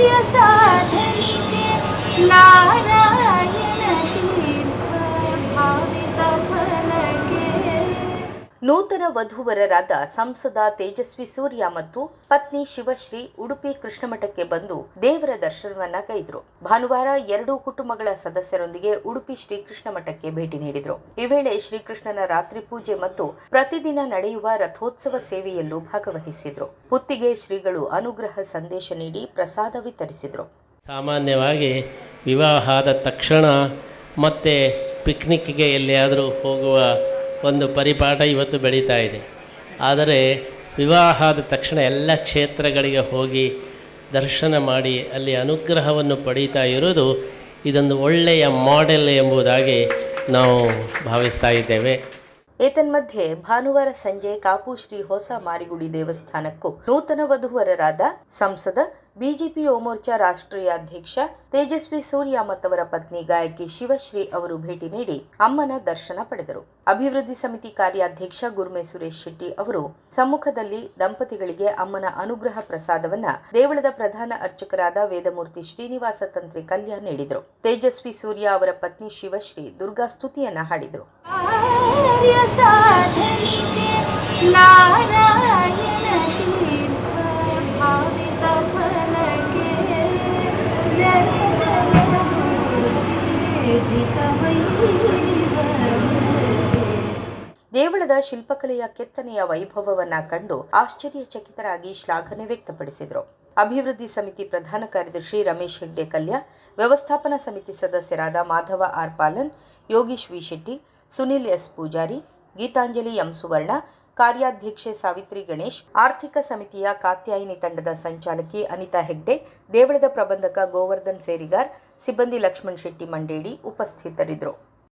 ಆರ್ಯ ಸಾಧನೆಗೆ ನಾರಾಯಣ ನೂತನ ವಧುವರರಾದ ಸಂಸದ ತೇಜಸ್ವಿ ಸೂರ್ಯ ಮತ್ತು ಪತ್ನಿ ಶಿವಶ್ರೀ ಉಡುಪಿ ಕೃಷ್ಣಮಠಕ್ಕೆ ಬಂದು ದೇವರ ದರ್ಶನವನ್ನ ಕೈದ್ರು. ಭಾನುವಾರ ಎರಡೂ ಕುಟುಂಬಗಳ ಸದಸ್ಯರೊಂದಿಗೆ ಉಡುಪಿ ಶ್ರೀಕೃಷ್ಣ ಮಠಕ್ಕೆ ಭೇಟಿ ನೀಡಿದರು. ಈ ವೇಳೆ ಶ್ರೀಕೃಷ್ಣನ ರಾತ್ರಿ ಪೂಜೆ ಮತ್ತು ಪ್ರತಿದಿನ ನಡೆಯುವ ರಥೋತ್ಸವ ಸೇವೆಯಲ್ಲೂ ಭಾಗವಹಿಸಿದ್ರು. ಪುತ್ತಿಗೆ ಶ್ರೀಗಳು ಅನುಗ್ರಹ ಸಂದೇಶ ನೀಡಿ ಪ್ರಸಾದ ವಿತರಿಸಿದ್ರು. ಸಾಮಾನ್ಯವಾಗಿ ವಿವಾಹದ ತಕ್ಷಣ ಮತ್ತೆ ಪಿಕ್ನಿಕ್ಗೆ ಎಲ್ಲಿಯಾದರೂ ಹೋಗುವ ಒಂದು ಪರಿಪಾಠ ಇವತ್ತು ಬೆಳೀತಾ ಇದೆ. ಆದರೆ ವಿವಾಹ ಆದ ತಕ್ಷಣ ಎಲ್ಲ ಕ್ಷೇತ್ರಗಳಿಗೆ ಹೋಗಿ ದರ್ಶನ ಮಾಡಿ ಅಲ್ಲಿ ಅನುಗ್ರಹವನ್ನು ಪಡೀತಾ ಇರೋದು ಇದೊಂದು ಒಳ್ಳೆಯ ಮಾಡೆಲ್ ಎಂಬುದಾಗಿ ನಾವು ಭಾವಿಸ್ತಾ ಇದ್ದೇವೆ. ಏತನ್ಮಧ್ಯೆ ಭಾನುವಾರ ಸಂಜೆ ಕಾಪು ಶ್ರೀ ಹೊಸ ಮಾರಿಗುಡಿ ದೇವಸ್ಥಾನಕ್ಕೂ ನೂತನ ವಧುವರರಾದ ಸಂಸದ, ಬಿಜೆಪಿ ಓಮೋರ್ಚಾ ರಾಷ್ಟ್ರೀಯ ಅಧ್ಯಕ್ಷ ತೇಜಸ್ವಿ ಸೂರ್ಯ ಮತ್ತವರ ಪತ್ನಿ ಗಾಯಕಿ ಶಿವಶ್ರೀ ಅವರು ಭೇಟಿ ನೀಡಿ ಅಮ್ಮನ ದರ್ಶನ ಪಡೆದರು. ಅಭಿವೃದ್ಧಿ ಸಮಿತಿ ಕಾರ್ಯಾಧ್ಯಕ್ಷ ಗುರುಮೆ ಸುರೇಶ್ ಶೆಟ್ಟಿ ಅವರು ಸಮ್ಮುಖದಲ್ಲಿ ದಂಪತಿಗಳಿಗೆ ಅಮ್ಮನ ಅನುಗ್ರಹ ಪ್ರಸಾದವನ್ನ ದೇವಳದ ಪ್ರಧಾನ ಅರ್ಚಕರಾದ ವೇದಮೂರ್ತಿ ಶ್ರೀನಿವಾಸ ತಂತ್ರಿ ಕಲ್ಯಾಣ್ ನೀಡಿದರು. ತೇಜಸ್ವಿ ಸೂರ್ಯ ಅವರ ಪತ್ನಿ ಶಿವಶ್ರೀ ದುರ್ಗಾ ಸ್ತುತಿಯನ್ನ ಹಾಡಿದರು. ಸಾಧನೆಗೆ ನಾರಾಯಣ ತೀರ್ಥ ಫಲಕ್ಕೆ ಜಯ ದೇವಳದ ಶಿಲ್ಪಕಲೆಯ ಕೆತ್ತನೆಯ ವೈಭವವನ್ನ ಕಂಡು ಆಶ್ಚರ್ಯಚಕಿತರಾಗಿ ಶ್ಲಾಘನೆ ವ್ಯಕ್ತಪಡಿಸಿದರು. ಅಭಿವೃದ್ಧಿ ಸಮಿತಿ ಪ್ರಧಾನ ಕಾರ್ಯದರ್ಶಿ ರಮೇಶ್ ಹೆಗ್ಡೆ ಕಲ್ಯ, ವ್ಯವಸ್ಥಾಪನಾ ಸಮಿತಿ ಸದಸ್ಯರಾದ Madhava R Palan, Yogish V Shetty, Sunil S Poojary Geetanjali M Suvarna, ಕಾರ್ಯಾಧ್ಯಕ್ಷೆ Savitri Ganesh, ಆರ್ಥಿಕ ಸಮಿತಿಯ ಕಾತ್ಯಾಯಿನಿ ತಂಡದ ಸಂಚಾಲಕಿ ಅನಿತಾ ಹೆಗ್ಡೆ, ದೇವಳದ ಪ್ರಬಂಧಕ ಗೋವರ್ಧನ್ ಸೇರಿಗಾರ್, ಸಿಬ್ಬಂದಿ ಲಕ್ಷ್ಮಣ್ ಶೆಟ್ಟಿ ಮಂಡೇಡಿ ಉಪಸ್ಥಿತರಿದ್ದರು.